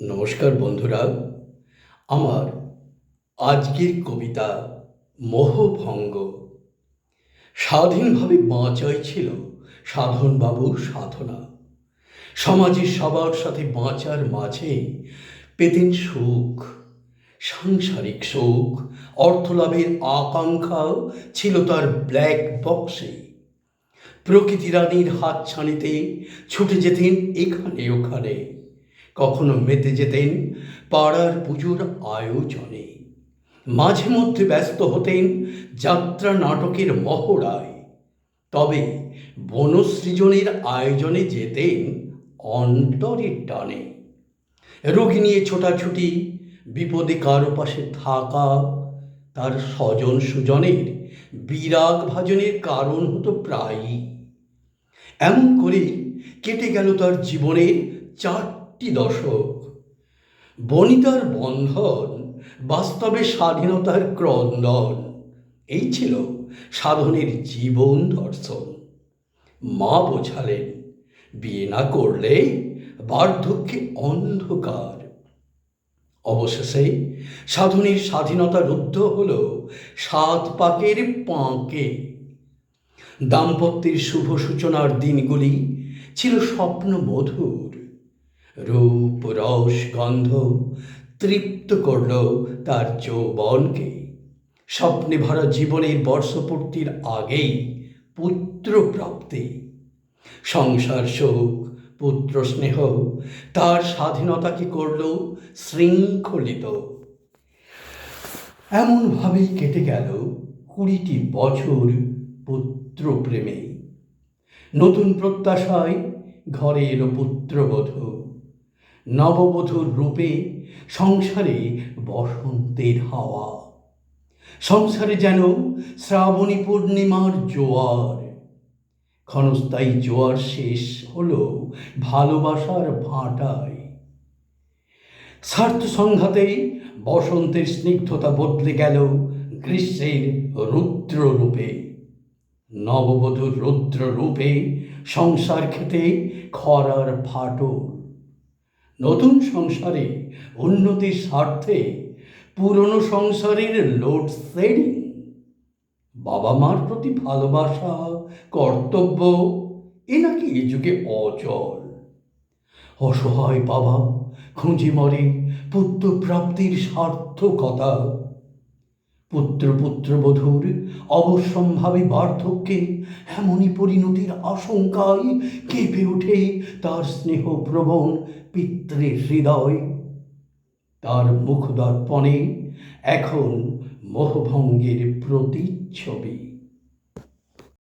নমস্কার বন্ধুরা। আমার আজকের কবিতা মোহভঙ্গ। স্বাধীনভাবে বাঁচাই ছিল সাধনবাবুর সাধনা। সমাজের সবার সাথে বাঁচার মাঝে পেতেন সুখ, সাংসারিক সুখ, অর্থলাভের আকাঙ্ক্ষাও ছিল তার ব্ল্যাক বক্সে প্রকৃতি রানীর হাত ছানিতে ছুটে যেতেন এখানে ওখানে। কখনো মেতে যেতেন, পাড়ার পুজোর আয়োজনে। মাঝে মধ্যে ব্যস্ত হতেন যাত্রা নাটকের মহড়ায়। তবে বনসৃজনের আয়োজনে যেতেন অন্তরের টানে। রোগী নিয়ে ছোটাছুটি, বিপদে কারও পাশে থাকা, তার স্বজন সুজনের বিরাগ ভাজনের কারণ হতো প্রায়ই। এমন করে কেটে গেল তার জীবনের চারটি দশক। বনিতার বন্ধন, বাস্তবে স্বাধীনতার ক্রন্দন। এই ছিল সাধনের জীবন দর্শন। মা বোঝালেন, বিয়ে না করলে বার্ধক্যে অন্ধকার। অবশেষে সাধনের স্বাধীনতা রুদ্ধ হল সাত পাকের পাঁকে। দাম্পত্যের শুভ সূচনার দিনগুলি ছিল স্বপ্ন মধুর রূপ, রস, গন্ধ তৃপ্ত করল তার যৌবনকে। স্বপ্নে ভরা জীবনের বর্ষপূর্তির আগেই পুত্র প্রাপ্তি। সংসার শোক পুত্র স্নেহ তার স্বাধীনতাকে করল শৃঙ্খলিত। এমনভাবেই কেটে গেল কুড়িটি বছর পুত্র প্রেমে। নতুন প্রত্যাশায় ঘরে এলো পুত্রবধূ নববধূর রূপে সংসারে বসন্তের হাওয়া। সংসারে যেন শ্রাবণী পূর্ণিমার জোয়ার। ক্ষণস্থায়ী জোয়ার শেষ হল ভালোবাসার ভাঁটায়। স্বার্থ সংঘাতেই বসন্তের স্নিগ্ধতা বদলে গেল গ্রীষ্মের রুদ্র রূপে। নববধূর রুদ্র রূপে সংসার খেতে খরার ফাটল নতুন সংসারে উন্নতির স্বার্থে, পুরনো সংসারের লোড সেডিং বাবা মার প্রতি ভালোবাসা, কর্তব্য, এ নাকি এ যুগে অচল। অসহায় বাবা খুঁজে মরে পুত্রপ্রাপ্তির সার্থকতা পুত্র পুত্রবধূর অবশ্যম্ভাবী বার্ধক্যে এমনই পরিণতির আশঙ্কায় কেঁপে ওঠে তার স্নেহপ্রবণ পিতৃ হৃদয়। তার মুখ দর্পণে এখন মোহভঙ্গের প্রতিচ্ছবি।